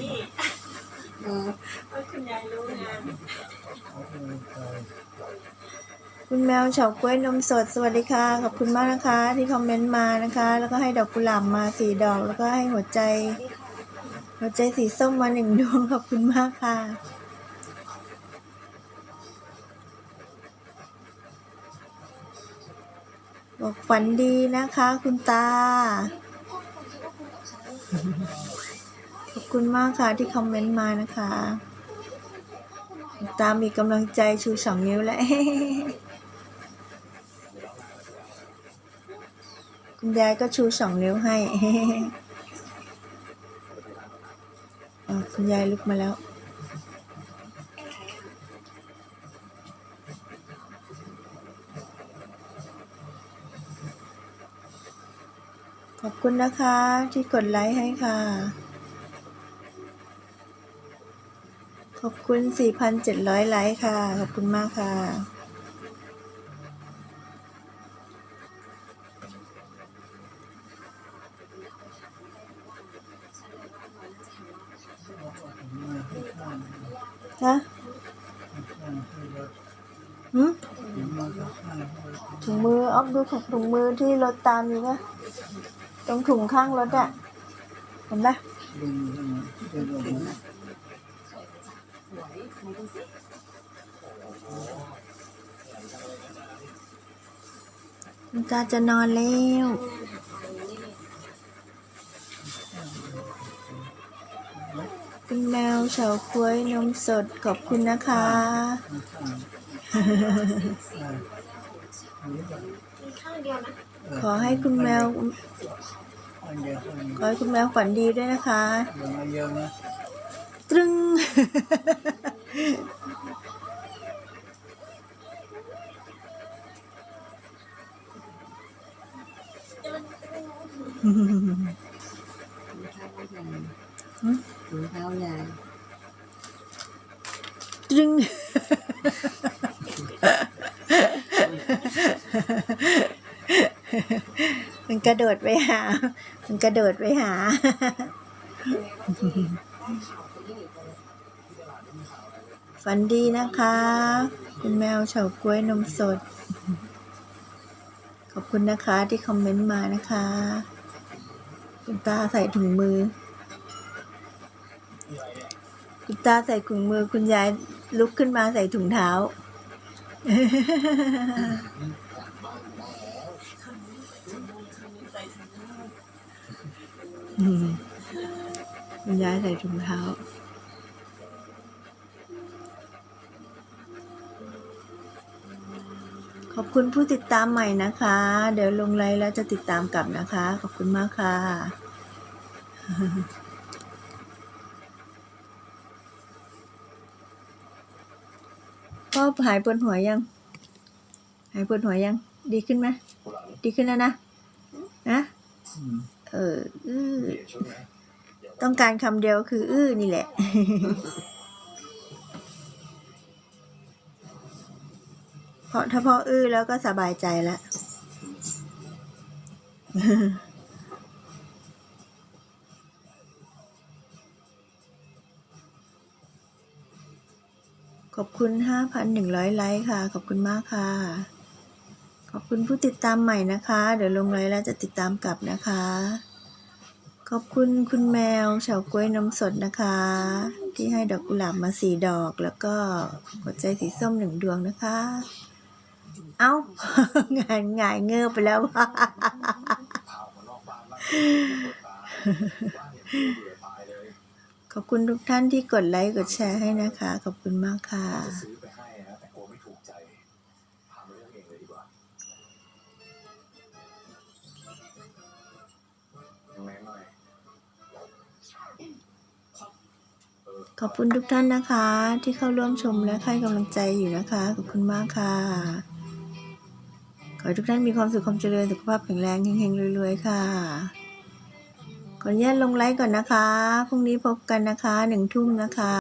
นี่เออว่าคุณยายรู้งาน คุณแมวเฉาก๊วยนมสดสวัสดีค่ะ ขอบคุณมากนะคะ ที่คอมเมนต์มานะคะ แล้วก็ให้ดอกกุหลาบมาสี่ดอก แล้วก็ให้หัวใจ หัวใจสีส้มมาหนึ่งดวงขอบคุณมากค่ะบอกฝันดีนะคะ คุณตา ขอบคุณมากค่ะที่คอมเมนต์มานะคะ ตามีกำลังใจชูสองนิ้วแล้วคุณยายก็ชูสองนิ้วให้คุณยายลุกมาแล้ว ขอบคุณนะคะที่กดไลค์ให้ค่ะ ขอบคุณ 4,700 ไลค์ค่ะ ขอบคุณมากค่ะฮะหืมถุงมือออฟดูถุงมือที่รถตามอยู่ปะ ตรงถุงข้างรถอะเห็นปะคุณตาจะนอนแล้วคุณแมวเฉาก้วยนมสดขอบคุณนะคะกินข้าวเดียวนะ ขอให้คุณแมว ขอให้คุณแมวฝันดีด้วยนะคะอย่ามาเยอะนะตรึงถุงเท้ายายตรึง มันกระโดดไปหา มันกระโดดไปหา ฝันดีนะคะ คุณแมวเฉาก๊วยนมสด ขอบคุณนะคะที่คอมเมนต์มานะคะ คุณตาใส่ถุงมือ คุณตาใส่ถุงมือ คุณยายลุกขึ้นมาใส่ถุงเท้า คุณยายใส่ถุงเท้า ขอบคุณผู้ติดตามใหม่นะคะ เดี๋ยวลงไลน์แล้วจะติดตามกลับนะคะ ขอบคุณมากค่ะพ่อหายปวดหัวยัง หายปวดหัวยัง ดีขึ้นไหมดีขึ้นแล้วนะนะ เอออื้อต้องการคำเดียวคืออื้อนี่แหละ เพราะถ้าพ่ออื้อแล้วก็สบายใจแล้วขอบคุณ 5,100 ไลค์ค่ะ ขอบคุณมากค่ะขอบ คุณผู้ติดตามใหม่นะคะ เดี๋ยวลงไลค์แล้วจะติดตามกลับนะคะ ขอบคุณคุณแมวเฉาก๊วยนมสดนะคะ ที่ให้ดอกกุหลาบมาสี่ดอกแล้วก็หัวใจสีส้มหนึ่งดวงนะคะ เอ้างานงายเงือบไปแล้วว่ะขอบคุณทุกท่านที่กดไลค์กดแชร์ให้นะคะ ขอบคุณมากค่ะ งไงหน่อยขอบคุณทุกท่านนะคะ ที่เข้าร่วมชมและให้กำลังใจอยู่นะคะ ขอบคุณมากค่ะ ขอให้ทุกท่านมีความสุขความเจริญสุขภาพแข็งแรงเฮงๆรวยๆค่ะขออนุญาตลงไลค์ก่อนนะคะพรุ่งนี้พบกันนะคะหนึ่งทุ่มนะคะ